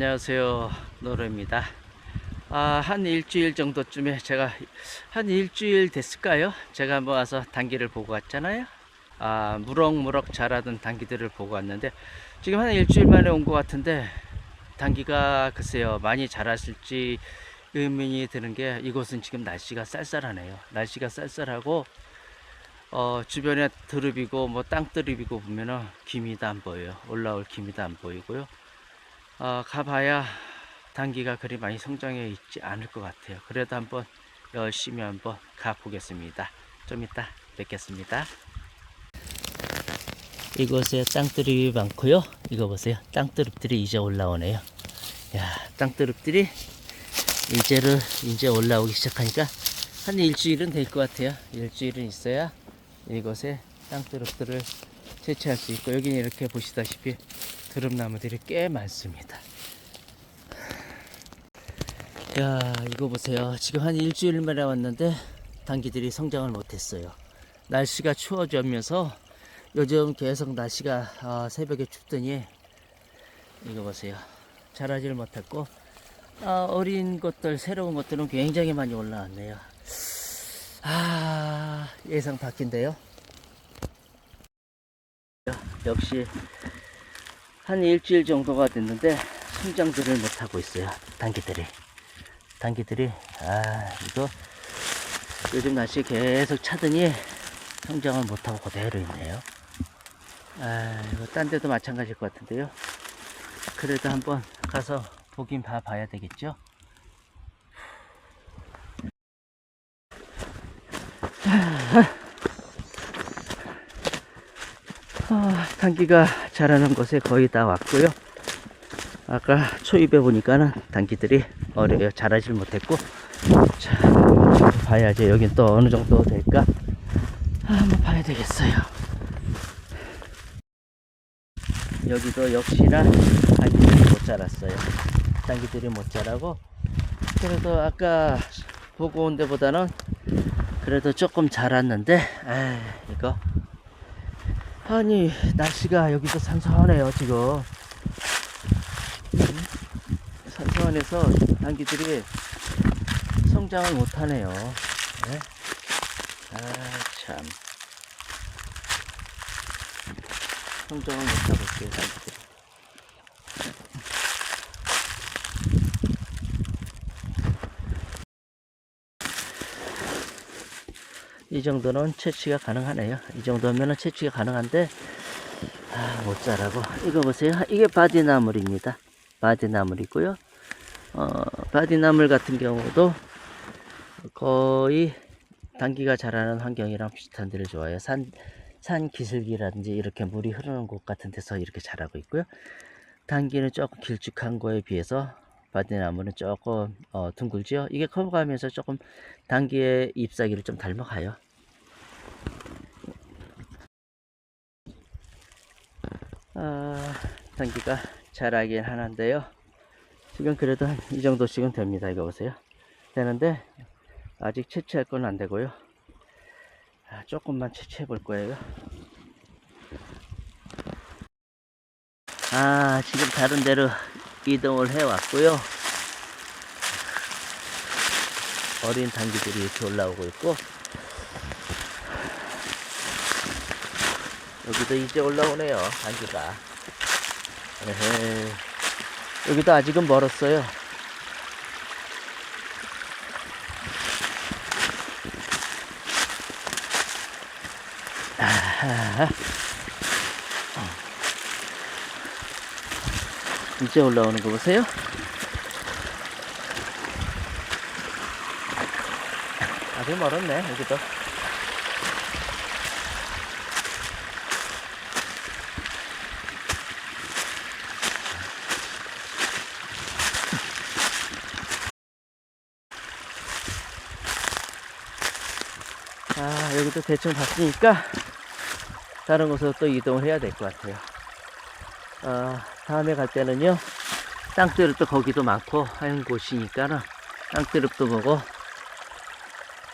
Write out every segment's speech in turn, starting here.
안녕하세요. 노래입니다. 아, 한 일주일 정도쯤에 제가 한 일주일 됐을까요? 제가 한번 와서 단기를 보고 왔잖아요. 아, 무럭무럭 자라던 단기들을 보고 왔는데 지금 한 일주일 만에 온 것 같은데 단기가 글쎄요 많이 자랐을지 의문이 드는 게 이곳은 지금 날씨가 쌀쌀하네요. 날씨가 쌀쌀하고 어, 주변에 드릅이고 뭐 땅드릅이고 보면은 기미도 안 보여요. 올라올 기미도 안 보이고요 어, 가봐야 단기가 그리 많이 성장해 있지 않을 것 같아요. 그래도 한번 열심히 한번 가보겠습니다. 좀 이따 뵙겠습니다. 이곳에 땅드립이 많고요. 이거 보세요. 땅드립들이 이제 올라오네요. 야, 땅드립들이 이제를 이제 올라오기 시작하니까 한 일주일은 될 것 같아요. 일주일은 있어야 이곳에 땅드립들을 채취할 수 있고 여기는 이렇게 보시다시피 드럼나무들이 꽤 많습니다. 야, 이거 보세요. 지금 한 일주일 만에 왔는데 단기들이 성장을 못했어요. 날씨가 추워지면서 요즘 계속 날씨가 아, 새벽에 춥더니 이거 보세요. 자라질 못했고 아, 어린 것들, 새로운 것들은 굉장히 많이 올라왔네요. 아, 예상 밖인데요. 역시 한 일주일 정도가 됐는데 성장들을 못하고 있어요. 단기들이. 단기들이, 아, 이거 요즘 날씨 계속 차더니 성장을 못하고 그대로 있네요. 아, 이거 딴 데도 마찬가지일 것 같은데요. 그래도 한번 가서 보긴 봐 봐야 되겠죠. 아, 단기가 자라는 곳에 거의 다 왔고요. 아까 초입에 보니까는 단기들이 어려요. 자라질 못했고. 자, 봐야죠. 여긴 또 어느 정도 될까? 아, 한번 봐야 되겠어요. 여기도 역시나 단기들이 못 자랐어요. 단기들이 못 자라고. 그래도 아까 보고 온 데보다는 그래도 조금 자랐는데, 아 이거 아니 날씨가 여기서 선선해요 지금 음? 선선해서 단기들이 성장을 못하네요 네? 아참 성장을 못하고 있어요 단기들 이이 정도는 채취가 가능하네요. 이 정도면은 채취가 가능한데 아, 못 자라고 이거 보세요. 이게 바디나물입니다. 바디나물이고요. 어, 바디나물 같은 경우도 거의 단기가 자라는 환경이랑 비슷한 데를 좋아해요. 산, 산 기슭이라든지 이렇게 물이 흐르는 곳 같은 데서 이렇게 자라고 있고요. 단기는 조금 길쭉한 거에 비해서 바디나무는 조금 어, 둥글죠. 이게 커가면서 조금 단기의 잎사귀를 좀 닮아가요. 아, 단기가 자라긴 하는데요. 지금 그래도 한 이 정도씩은 됩니다. 이거 보세요. 되는데 아직 채취할 건 안 되고요. 아, 조금만 채취해 볼 거예요. 아, 지금 다른 데로 이동을 해 왔고요. 어린 단기들이 이렇게 올라오고 있고 여기도 이제 올라오네요 단기가 에헤이. 여기도 아직은 멀었어요. 이제 올라오는 거 보세요. 아직 멀었네, 여기도. 아, 여기도 대충 봤으니까 다른 곳으로 또 이동을 해야 될 것 같아요. 아, 다음에 갈 때는요, 땅드립도 거기도 많고 하는 곳이니까는 땅드립도 보고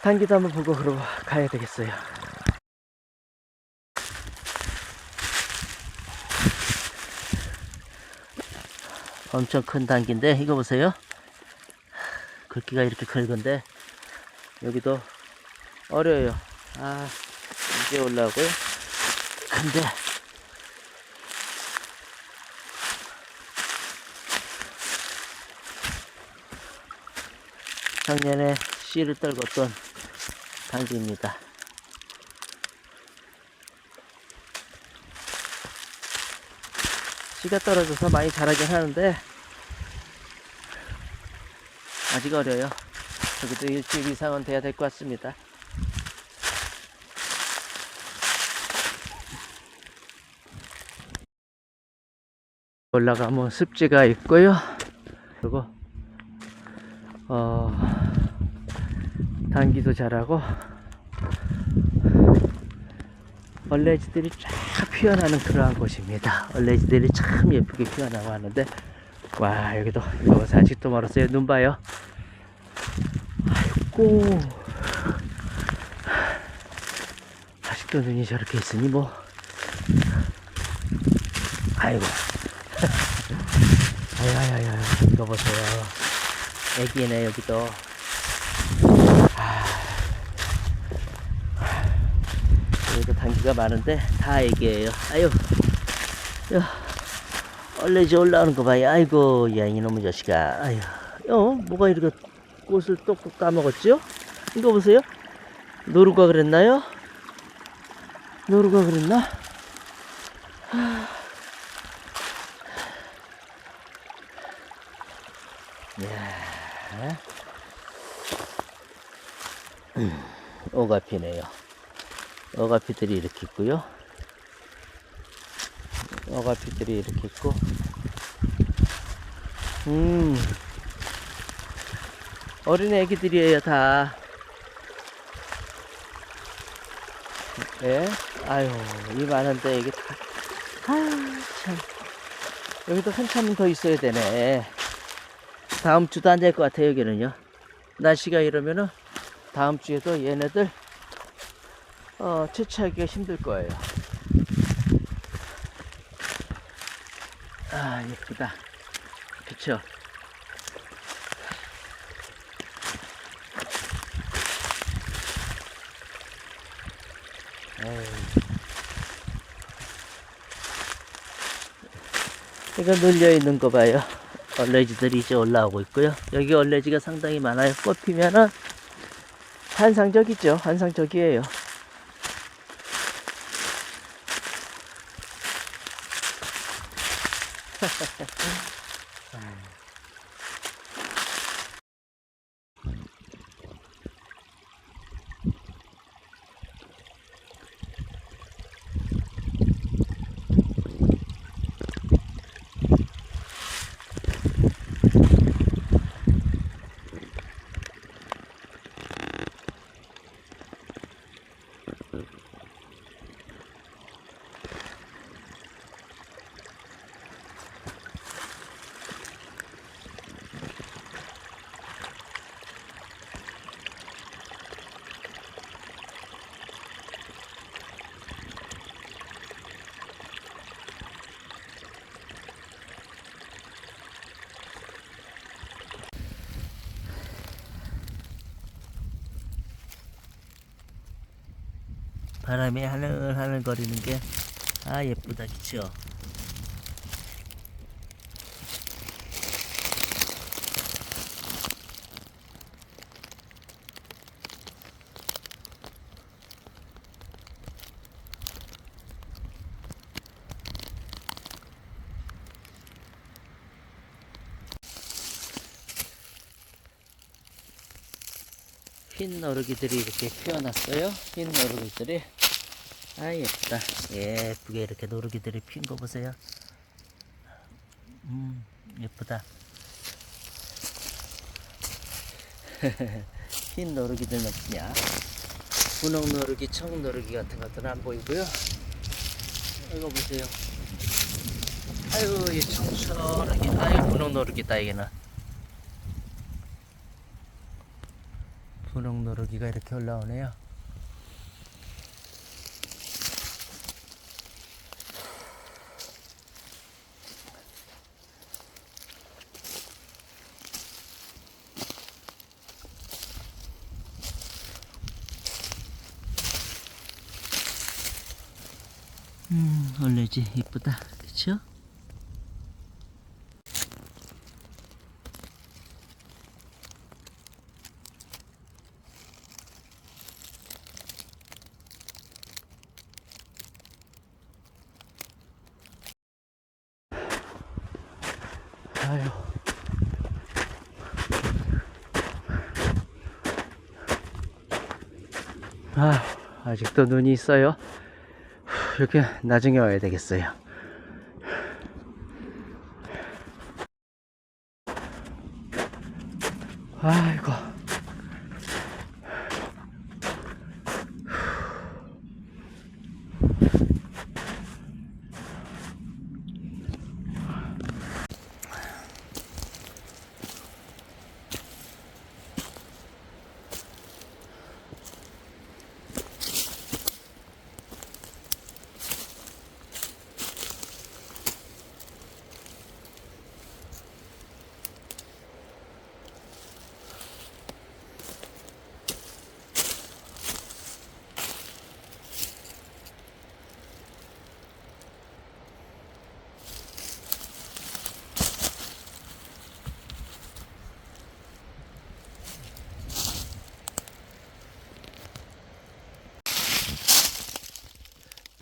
단기도 한번 보고 그러고 가야 되겠어요. 엄청 큰 단기인데 이거 보세요. 글기가 이렇게 큰 건데 여기도 어려요. 아 이제 올라오고요. 근데 작년에 씨를 떨궜던 단기입니다. 씨가 떨어져서 많이 자라긴 하는데 아직 어려요. 여기도 일주일 이상은 돼야 될 것 같습니다. 올라가면 습지가 있고요. 그리고 어 단기도 자라고 얼레지들이 쫙 피어나는 그러한 곳입니다. 얼레지들이 참 예쁘게 피어나고 하는데 와 여기도 이거. 아직도 멀었어요. 눈 봐요. 아이고 아직도 눈이 저렇게 있으니 뭐 아이고 아야야야 이거 보세요. 애기네 여기도 여기도 단기가 많은데 다 애기예요. 아유, 야, 얼레지 올라오는 거 봐요. 아이고, 야 이놈의 자식아. 아유, 어, 뭐가 이렇게 꽃을 또 까먹었지요? 이거 보세요. 노루가 그랬나요? 노루가 그랬나? 음, 오가피네요. 어가피들이 이렇게 있고요. 어가피들이 이렇게 있고, 음, 어린 애기들이에요, 다. 예? 아유, 이 많은데 이게 다, 아유, 참. 여기도 한참 더 있어야 되네. 다음 주도 안될것 같아요, 여기는요. 날씨가 이러면은 다음 주에도 얘네들 어, 채취하기가 힘들 거예요. 아, 예쁘다. 그쵸? 이거 눌려 있는 거 봐요. 얼레지들이 이제 올라오고 있고요. 여기 얼레지가 상당히 많아요. 꽃 피면은 환상적이죠. 환상적이에요. 바람이 하늘하늘 거리는 게 아 예쁘다. 그쵸? 흰 너르기들이 이렇게 피어났어요. 흰 너르기들이 아 예쁘다. 예쁘게 이렇게 노르기들이 핀 거 보세요. 음 예쁘다. 흰 노르기들 몇냐? 분홍 노르기 청 노르기 같은 것들은 안 보이고요. 이거 보세요. 아유 이 청초르기 아유 분홍 노르기다 이게는. 분홍 노르기가 이렇게 올라오네요 얼레지 이쁘다. 그쵸? 아유. 아 아직도 눈이 있어요? 후, 이렇게 나중에 와야 되겠어요. 아이고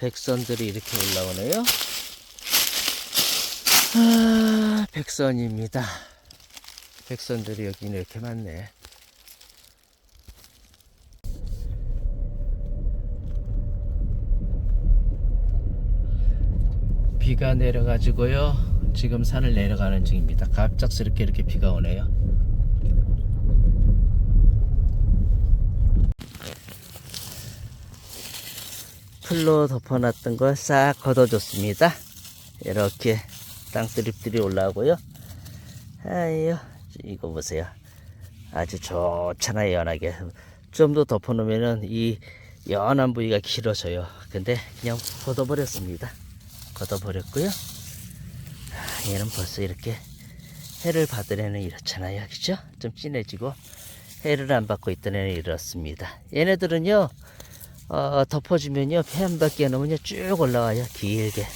백선들이 이렇게 올라오네요. 아, 백선입니다. 백선들이 여기 이렇게 많네. 비가 내려가지고요. 지금 산을 내려가는 중입니다. 갑작스럽게 이렇게 비가 오네요. 풀로 덮어놨던 걸 싹 걷어줬습니다. 이렇게 땅드립들이 올라오고요. 아유, 이거 보세요. 아주 좋잖아요, 연하게. 좀 더 덮어놓으면은 이 연한 부위가 길어져요. 근데 그냥 걷어버렸습니다. 걷어버렸고요. 아, 얘는 벌써 이렇게 해를 받은 애는 이렇잖아요. 그죠? 좀 진해지고 해를 안 받고 있던 애는 이렇습니다. 얘네들은요, 어, 덮어주면요, 배한 바퀴 놓으면요, 쭉 올라와요. 길게.